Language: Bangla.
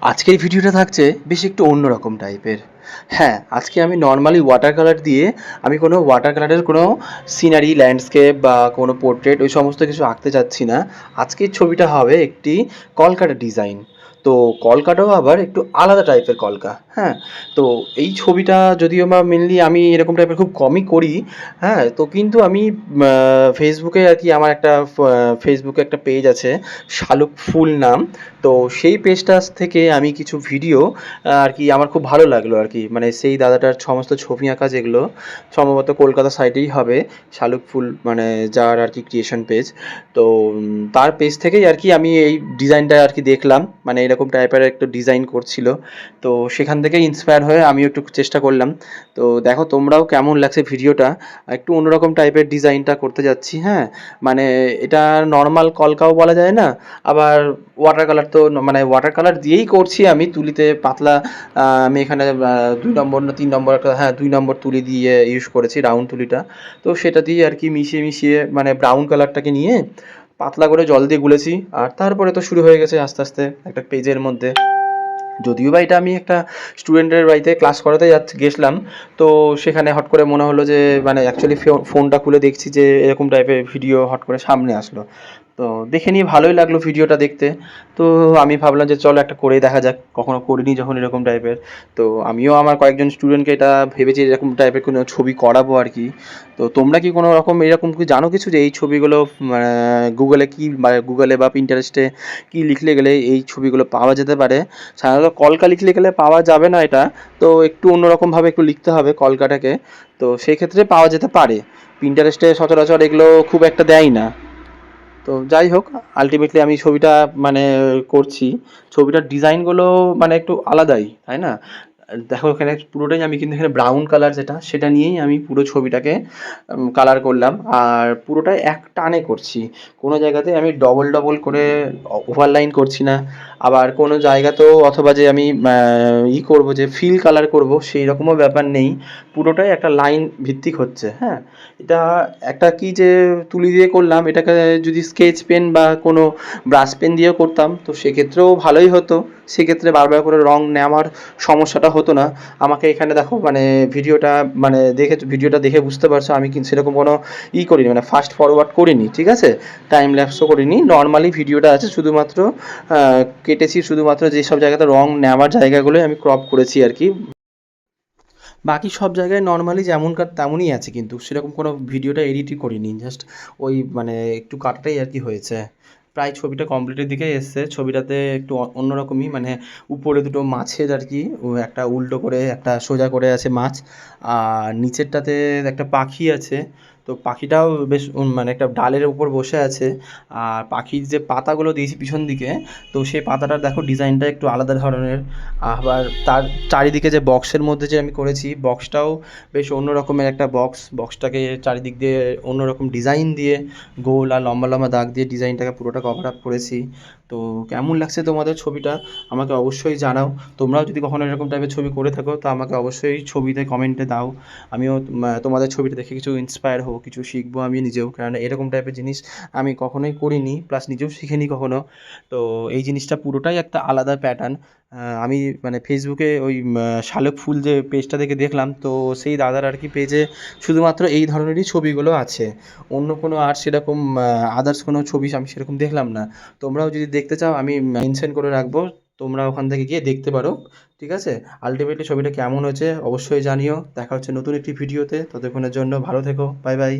আজকের ভিডিওটা থাকছে বেশ একটু অন্যরকম টাইপের। হ্যাঁ আজকে আমি নর্মালি ওয়াটার কালার দিয়ে আমি কোনো ওয়াটার কালারের কোনো সিনারি ল্যান্ডস্কেপ বা কোনো পোর্ট্রেট ওই সমস্ত কিছু আঁকতে চাচ্ছি না। আজকের ছবিটা হবে একটি কলকাটা ডিজাইন তো কলকাটাও আবার একটু আলাদা টাইপের কলকা হ্যাঁ? তো এই ছবিটা যদিও বা মেনলি আমি এরকম টাইপের খুব কমই করি হ্যাঁ? তো কিন্তু আমি ফেসবুকে আর কি আমার একটা ফেসবুকে একটা পেজ আছে, শালুক ফুল নাম। তো সেই পেজটা থেকে আমি কিছু ভিডিও আর কি আমার খুব ভালো লাগল আর কি। মানে সেই দাদাটার সমস্ত ছবি আঁকা যেগুলো, সম্ভবত কলকাতা সাইডেই হবে, শালুক ফুল মানে যার আর কি ক্রিয়েশন পেজ তো তার পেজ থেকেই আর কি আমি এই ডিজাইনটা আর কি দেখলাম। মানে এরকম টাইপের একটু ডিজাইন করছিল। তো সেখান থেকে ইন্সপায়ার হয়ে আমিও একটু চেষ্টা করলাম। তো দেখো তোমরাও কেমন লাগছে ভিডিওটা একটু অন্যরকম টাইপের ডিজাইনটা করতে যাচ্ছি হ্যাঁ? মানে এটা নর্মাল কলকাও বলা যায় না, আবার ওয়াটার কালার তো মানে ওয়াটার কালার দিয়েই করছি আমি তুলিতে পাতলা আমি এখানে দুই নম্বর না তিন নম্বর হ্যাঁ দুই নম্বর তুলি দিয়ে ইউজ করেছি রাউন্ড তুলিটা। তো সেটা দিয়ে আর কি মিশিয়ে মিশিয়ে মানে ব্রাউন কালারটাকে নিয়ে পাতলা করে জল দিয়ে গুলেছি, আর তারপরে তো শুরু হয়ে গেছে আস্তে আস্তে একটা পেজের মধ্যে। যদিও বা এটা আমি একটা স্টুডেন্টের বাড়িতে ক্লাস করাতে যাচ্ছি, গেছিলাম, তো সেখানে হট করে মনে হলো যে মানে অ্যাকচুয়ালি ফোনটা খুলে দেখছি যে এরকম টাইপের ভিডিও হট করে সামনে আসলো। তো দেখে নিয়ে ভালোই লাগল ভিডিওটা দেখতে। তো আমি ভাবলাম যে চলো একটা করে দেখা যাক। কখনো করিনি যখন এরকম টাইপের তো আমিও আমার কয়েকজন স্টুডেন্টকে এটা ভেবেছি এরকম টাইপের কোনো ছবি করাবো আর কি। তো তোমরা কি কোনো রকম এরকম কি জানো কিছু যে এই ছবিগুলো গুগলে কি গুগলে বা পিন্টারেস্টে কি লিখলে গেলে এই ছবিগুলো পাওয়া যেতে পারে? সাধারণত কলকা লিখলে গেলে পাওয়া যাবে না এটা। তো একটু অন্যরকমভাবে একটু লিখতে হবে কলকাটাকে। তো সেই ক্ষেত্রে পাওয়া যেতে পারে। পিন্টারেস্টে সচরাচর এগুলো খুব একটা দেয় না। তো যাই হোক আলটিমেটলি আমি ছবিটা মানে করছি। ছবিটার ডিজাইনগুলো মানে একটু আলাদাই, তাই না? দেখো এখানে পুরোটাই আমি কিন্তু এখানে ব্রাউন কালার যেটা, সেটা নিয়েই আমি পুরো ছবিটাকে কালার করলাম। আর পুরোটাই এক টানে করছি। কোনো জায়গাতে আমি ডবল ডবল করে ওভারলাইন করছি না। আবার কোনো জায়গাতেও অথবা যে আমি ই করব, যে ফিল কালার করব, সেই রকমও ব্যাপার নেই। পুরোটাই একটা লাইন ভিত্তিক হচ্ছে হ্যাঁ? এটা একটা কি যে তুলি দিয়ে করলাম, এটাকে যদি স্কেচ পেন বা কোনো ব্রাশ পেন দিয়েও করতাম, তো সেক্ষেত্রেও ভালোই হতো। সেক্ষেত্রে বারবার করে রং নেওয়ার সমস্যাটা হতো না। আমাকে এখানে দেখো মানে ভিডিওটা মানে দেখে, ভিডিওটা দেখে বুঝতে পারছ, আমি কিন্তু সেরকম কোনো ই করিনি মানে ফাস্ট ফরওয়ার্ড করিনি, ঠিক আছে? টাইম ল্যাপসও করিনি। নর্মালি ভিডিওটা আছে শুধুমাত্র কেটেছি শুধুমাত্র যেসব জায়গাতে রং নেওয়ার জায়গাগুলোই আমি ক্রপ করেছি আর কি। বাকি সব জায়গায় নর্মালি যেমনকার তেমনই আছে কিন্তু, সেরকম কোনো ভিডিওটা এডিটই করিনি জাস্ট ওই মানে একটু কাটাটাই আর কি হয়েছে। প্রায় ছবিটা কমপ্লিটের দিকে এসছে। ছবিটাতে একটু অন্যরকমই মানে উপরে দুটো মাছের আর কি একটা উল্টো করে, একটা সোজা করে আছে মাছ। আর নিচেরটাতে একটা পাখি আছে। তো পাখিটাও বেশ মানে একটা ডালের উপর বসে আছে। আর পাখির যে পাতাগুলো দিয়েছি পিছন দিকে, তো সেই পাতাটার দেখো ডিজাইনটা একটু আলাদা ধরনের। আবার তার চারিদিকে যে বক্সের মধ্যে যে আমি করেছি, বক্সটাও বেশ অন্য রকমের একটা বক্স। বক্সটাকে চারিদিক দিয়ে অন্য রকম ডিজাইন দিয়ে গোল আর লম্বা লম্বা দাগ দিয়ে ডিজাইনটাকে পুরোটা কভার আপ করেছি। তো কেমন লাগছে তোমাদের ছবিটা? আমাকে অবশ্যই জানাও। তোমরাও যদি কখনো এরকম টাইপের ছবি করে থাকো, তো আমাকে অবশ্যই ছবিতে কমেন্টে দাও। আমিও তোমাদের ছবিটা দেখে কিছু ইন্সপায়ার হব, কিছু শিখব আমি নিজেও। কারণ এরকম টাইপের জিনিস আমি কখনোই করিনি প্লাস নিজেও শিখিনি কখনো। তো এই জিনিসটা পুরোটাই একটা আলাদা প্যাটার্ন আমি মানে ফেসবুকে ওই শালুক ফুল যে পেজটা থেকে দেখলাম, তো সেই দাদার আর কি পেজে শুধুমাত্র এই ধরনেরই ছবিগুলো আছে। অন্য কোনো আর সেরকম আদার্স কোনো ছবি আমি সেরকম দেখলাম না। তোমরাও যদি দেখতে চাও, আমি মেনশন করে রাখব। তোমরা ওখান থেকে গিয়ে দেখতে পারো, ঠিক আছে? আলটিমেটলি ছবিটা কেমন হয়েছে, অবশ্যই জানিও। দেখা হচ্ছে নতুন একটি ভিডিওতে ততক্ষণের জন্য ভালো থেকো। Bye bye